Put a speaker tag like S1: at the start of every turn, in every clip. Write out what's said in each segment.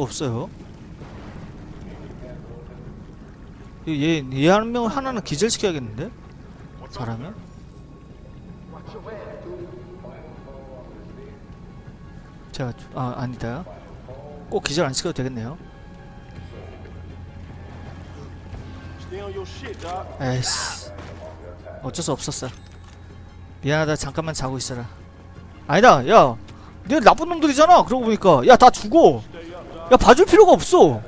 S1: 수가 없어요. 얘 얘 한 명 하나는 기절시켜야겠는데? 잘하면? 제가 주- 아 아니다. 꼭 기절 안 시켜도 되겠네요. 에이씨 어쩔 수 없었어 미안하다 잠깐만 자고 있어라 아니다 야내 나쁜 놈들이잖아 그러고 보니까 야 다 죽어 야 봐줄 필요가 없어.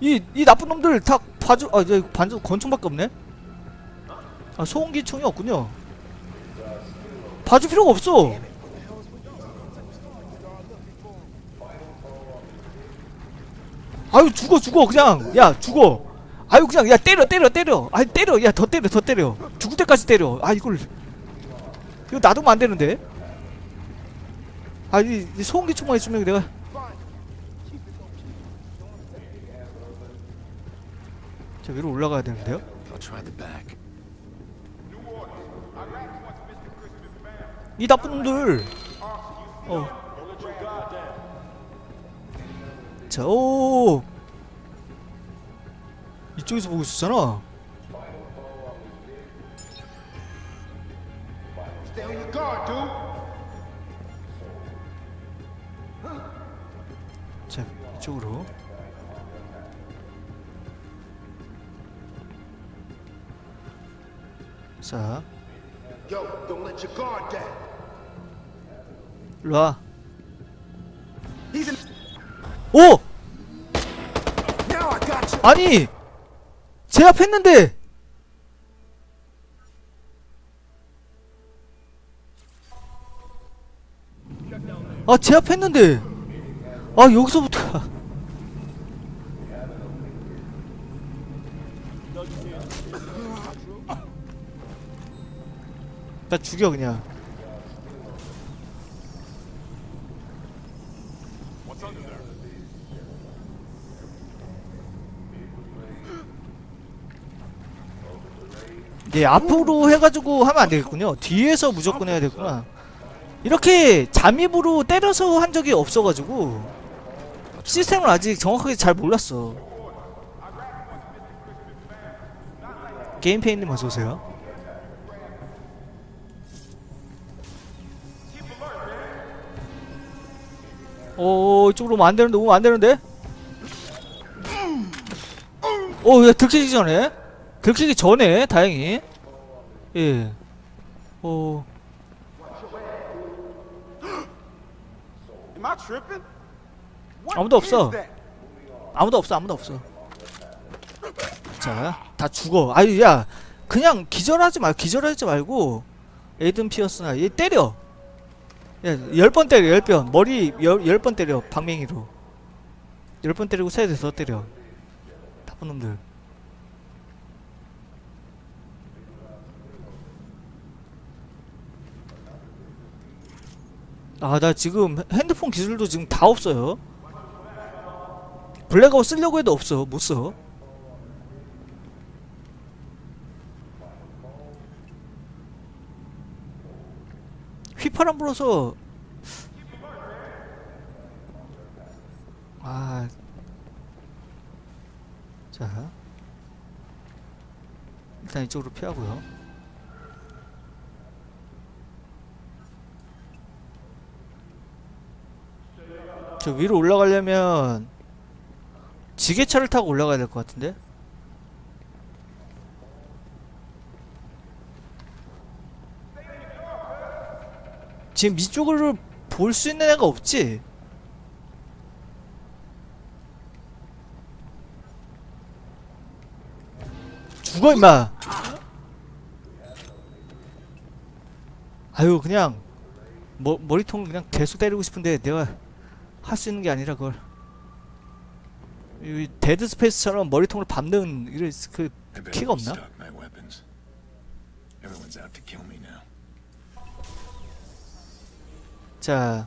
S1: 이 이 나쁜 놈들 다 봐줄 아 이제 반전 권총밖에 없네? 아 소음기 총이 없군요. 봐줄 필요가 없어. 아유 죽어 죽어 그냥. 야 죽어. 아유 그냥 야 때려 때려 때려. 아이 때려. 야 더 때려 더 때려. 죽을 때까지 때려. 아 이걸. 이거 놔두면 안 되는데? 아이 이 소음기 총만 있으면 내가 저 위로 올라가야 되는데요. 이 나쁜 놈들 어. 자, 오 이쪽에서 보고 있었잖아. 자 이쪽으로 자. 일로와. 오! 아니 제압했는데 아 제압했는데 아 여기서부터 나 죽여 그냥. 네 앞으로 해가지고 하면 안 되겠군요. 뒤에서 무조건 해야 되구나. 이렇게 잠입으로 때려서 한 적이 없어가지고 시스템을 아직 정확하게 잘 몰랐어. 게임페인님 어서오세요 오 이쪽으로 오면 안 되는데 오면 안 되는데 오야 들키기 전에 들키기 전에 다행히 예. 어?
S2: What
S1: 아무도 없어. 아무도 없어 아무도 없어. 자, 다 죽어. 아유 야, 그냥 기절하지 말 기절하지 말고 에이든 피어스나 얘 때려. 야, 열번 때려 열 번. 머리 열열 번 때려 방맹이로. 열 번 때리고 세 대서 때려. 나쁜 놈들. 아, 나 지금 핸드폰 기술도 지금 다 없어요. 블랙아웃 쓰려고 해도 없어. 못 써. 휘파람 불어서 아. 자. 일단 이쪽으로 피하고요. 저 위로 올라가려면 지게차를 타고 올라가야 될 것 같은데? 지금 이쪽으로 볼수 있는 애가 없지? 죽어 임마 아유 그냥 머, 머리통 그냥 계속 때리고 싶은데 내가 할 수 있는 게 아니라 그걸 이 데드 스페이스처럼 머리통을 밟는 이런 그 키가 없나? 자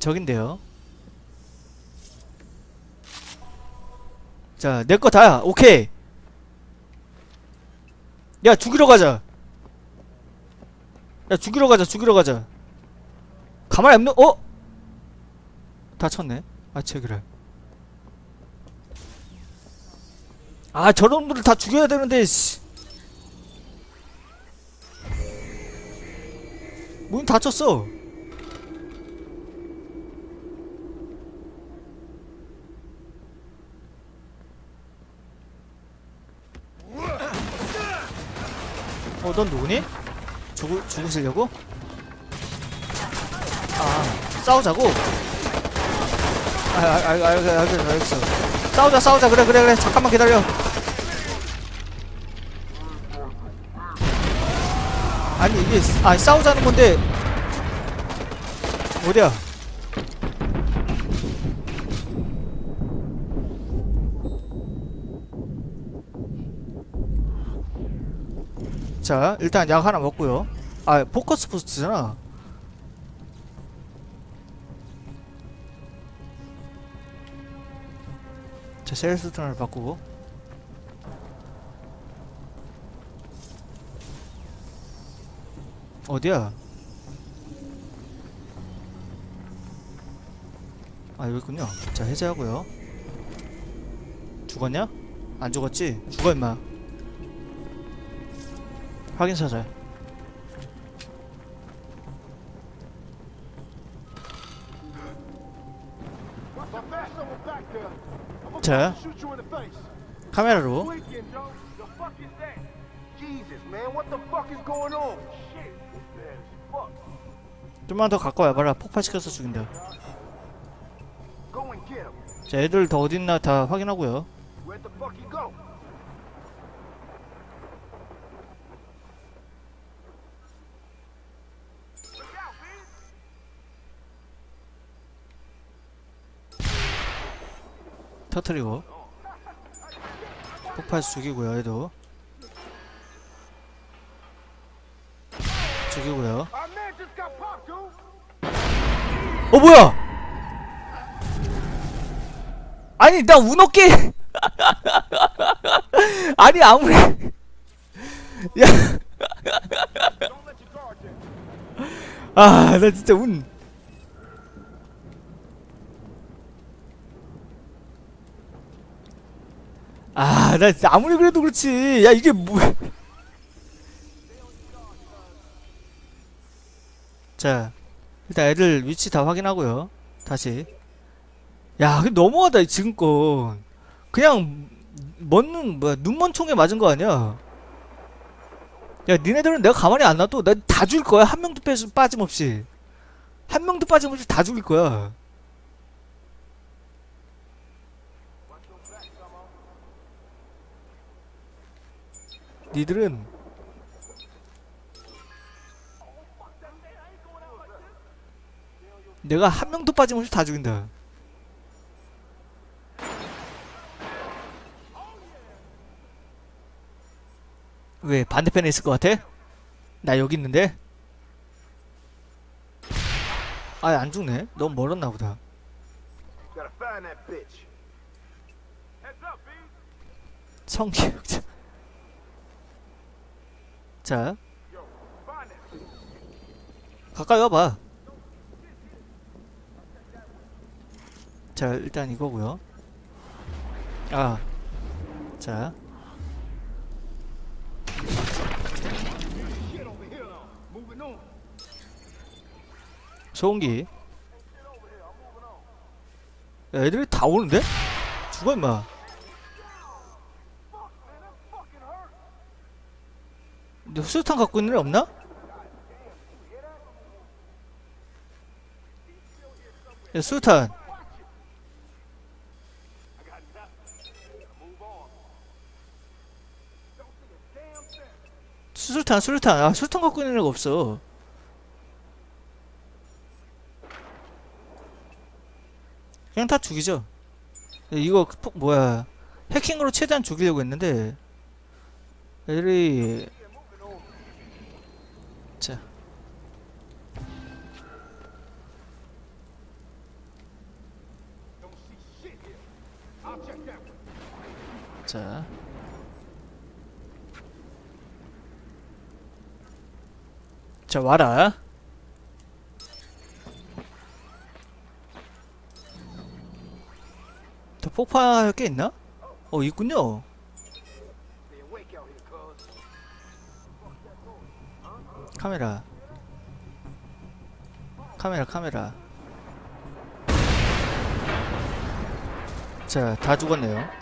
S1: 저긴데요. 자 내 거 다야 오케이. 야 죽이러 가자. 야 죽이러 가자 죽이러 가자. 가만히 없는 어? 다 쳤네. 아 제기를 아 저놈들을 다 죽여야 되는데 씨. 문 닫혔어 어, 넌 누구니? 죽을, 죽으시려고? 아, 싸우자고? 아, 아, 아, 알, 알, 알겠어, 알겠어. 싸우자, 싸우자. 그래, 그래, 그래. 잠깐만 기다려. 아 니, 이게, 아, 싸우자는 건데. 어디야? 자, 일단 약 하나 먹고요. 아, 포커스 부스트잖아. 자, 세일스 턴을 바꾸고. 어디야? 아, 여기 있군요. 자, 해제하고요. 죽었냐? 안 죽었지? 죽어, 임마. 확인 사살. 자. 카메라로.
S2: Jesus, man, what the fuck is going on? Shit,
S1: 좀만 더 가까이 와봐라. 폭발시켜서 죽인다. 자, 애들 더 어딨나 다 확인하고요. 터트리고. 폭발 죽이고요, 얘도. 죽이고요. 어, 뭐야! 아니, 나 운어 게! 아니, 아무리. 야. 아, 나 진짜 운. 아, 나 아무리 그래도 그렇지. 야, 이게 뭐. 자, 일단 애들 위치 다 확인하고요. 다시. 야, 너무하다, 지금껏. 그냥, 먼 눈, 뭐야, 눈먼 총에 맞은 거 아니야? 야, 니네들은 내가 가만히 안 놔둬. 난다 죽일 거야. 한 명도 빼, 빠짐없이. 한 명도 빠짐없이 다 죽일 거야. 니들은 내가 한 명도 빠짐없이 다 죽인다. 왜 반대편에 있을 것 같아? 나 여기 있는데? 아예 안 죽네. 너무 멀었나 보다. 성기육자. 자. 가까이 와봐. 자, 일단 이거고요. 아, 자,
S2: Shit over here, though. Moving on.
S1: 소음기. 야, 애들이 다 오는데? 죽어 임마. 근데 수류탄 갖고 있는 애 없나? 야, 수류탄. 수류탄, 수류탄. 아, 수류탄 갖고 있는 애가 없어. 그냥 다 죽이죠. 이거 폭 뭐야? 해킹으로 최대한 죽이려고 했는데 애들이 자
S2: Don't
S1: 자, 와라. 더 폭파할 게 있나? 어 있군요. 카메라 카메라 카메라 자 다 죽었네요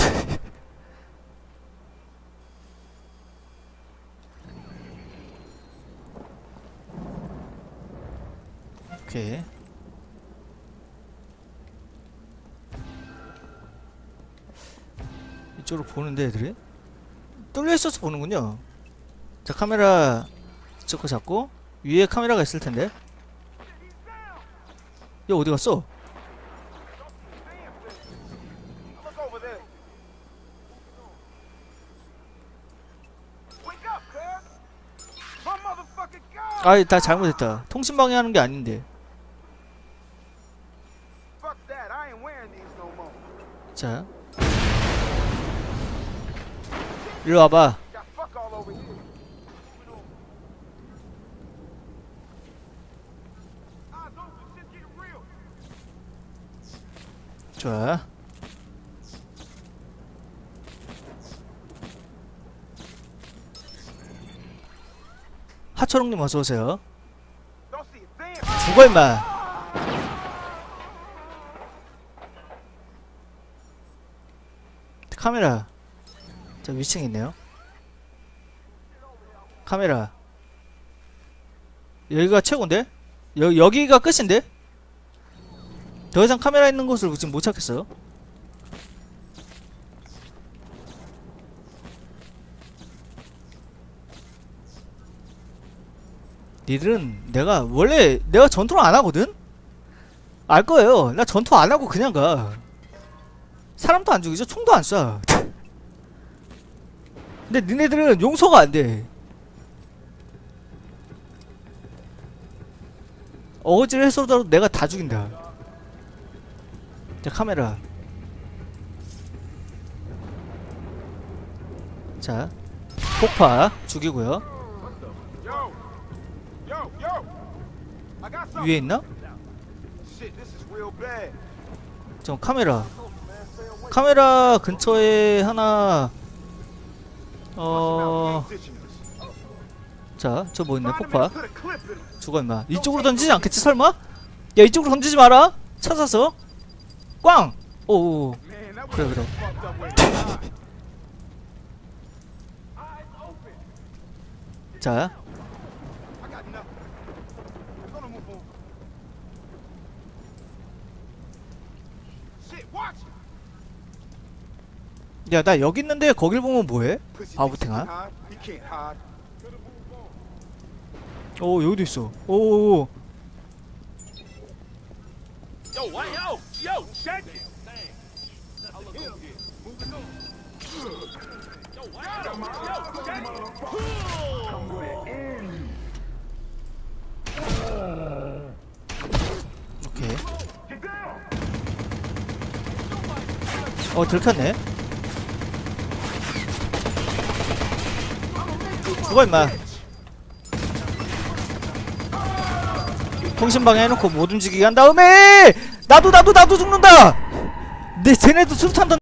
S1: 오케이 이쪽으로 보는데 애들이 뚫려 있어서 보는군요 자 카메라 이쪽 거 잡고 위에 카메라가 있을 텐데 야 어디 갔어?
S2: Look over there. Wake up, cuz. My motherfucking god.
S1: 아이 다 잘못했다 통신 방해 하는 게 아닌데 일로 와봐. 좋아 하초롱님 어서오세요. 죽어 임마 카메라 저 위층에 있네요 카메라 여기가 최고인데? 여, 여기가 끝인데? 더 이상 카메라 있는 곳을 지금 못 찾겠어요 니들은 내가 원래 내가 전투를 안 하거든? 알 거예요. 나 전투 안 하고 그냥 가. 사람도 안 죽이죠. 총도 안 쏴. 근데 니네들은 용서가 안 돼. 어거지를 해서라도 내가 다 죽인다. 자, 카메라. 자, 폭파 죽이고요. 위에 있나? 저 카메라. 카메라 근처에 하나 어... 자, 저 뭐 있네, 폭파. 죽어, 임마. 이쪽으로 던지지 않겠지, 설마? 야, 이쪽으로 던지지 마라! 찾아서. 꽝! 오오. 그래, 그래. 자, 야, 나 여기 있는데 거길 보면 뭐해?
S2: Pussy
S1: 바보
S2: thinks he
S1: 탱아.
S2: can hide. He can't hide.
S1: 오, 여기도 있어. 오,
S2: Yo, why yo? Yo, check it. I look over here. Moving on. Yo, why yo? Yo, check it.
S1: 오케이. 어, 들켰네. 죽어, 임마. 통신방해 해놓고 못 움직이게 한 다음에! 나도, 나도, 나도 죽는다! 내 쟤네도 수탄 던